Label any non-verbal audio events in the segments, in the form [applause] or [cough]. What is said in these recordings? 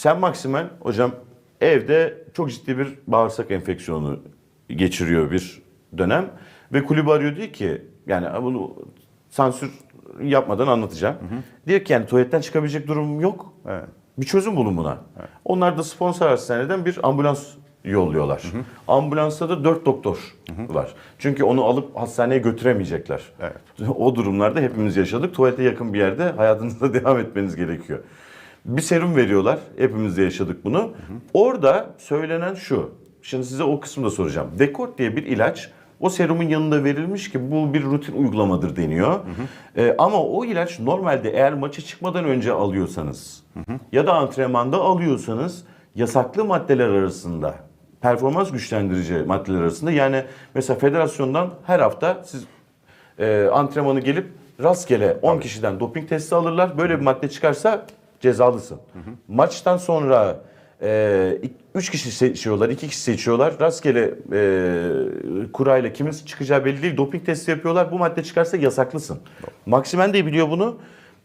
Sen Maksimen hocam evde çok ciddi bir bağırsak enfeksiyonu geçiriyor bir dönem ve kulübü arıyor diyor ki yani bunu sansür yapmadan anlatacağım. Diyor ki yani tuvaletten çıkabilecek durumum yok. Evet. Bir çözüm bulun buna. Onlar da sponsor hastaneden bir ambulans yolluyorlar. Ambulansta da dört doktor var. Çünkü onu alıp hastaneye götüremeyecekler. Evet. [laughs] O durumlarda hepimiz yaşadık. Tuvalete yakın bir yerde hayatınıza [laughs] devam etmeniz gerekiyor. Bir serum veriyorlar. Hepimiz de yaşadık bunu. Orada söylenen şu. Şimdi size o kısmı da soracağım. Dekort diye bir ilaç o serumun yanında verilmiş ki bu bir rutin uygulamadır deniyor. Ee, ama o ilaç normalde eğer maça çıkmadan önce alıyorsanız ya da antrenmanda alıyorsanız yasaklı maddeler arasında performans güçlendirici maddeler arasında yani mesela federasyondan her hafta siz e, antrenmanı gelip rastgele 10 kişiden doping testi alırlar. Böyle bir madde çıkarsa cezalısın. Maçtan sonra 3 kişi seçiyorlar, 2 kişi seçiyorlar. Rastgele e, kurayla kimin çıkacağı belli değil. Doping testi yapıyorlar. Bu madde çıkarsa yasaklısın. Maximen de biliyor bunu.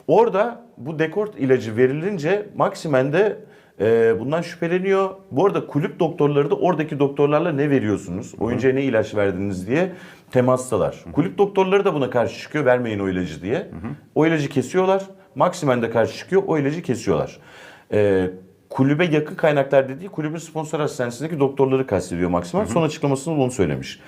Orada bu dekort ilacı verilince Maximen de e, bundan şüpheleniyor. Bu arada kulüp doktorları da oradaki doktorlarla ne veriyorsunuz? Oyuncuya ne ilaç verdiniz diye temastalar. Kulüp doktorları da buna karşı çıkıyor. Vermeyin o ilacı diye. O ilacı kesiyorlar. Maximen de karşı çıkıyor. O ilacı kesiyorlar. E, kulübe yakın kaynaklar dediği kulübün sponsor hastanesindeki doktorları kastediyor Maximen. Son açıklamasında bunu söylemiş.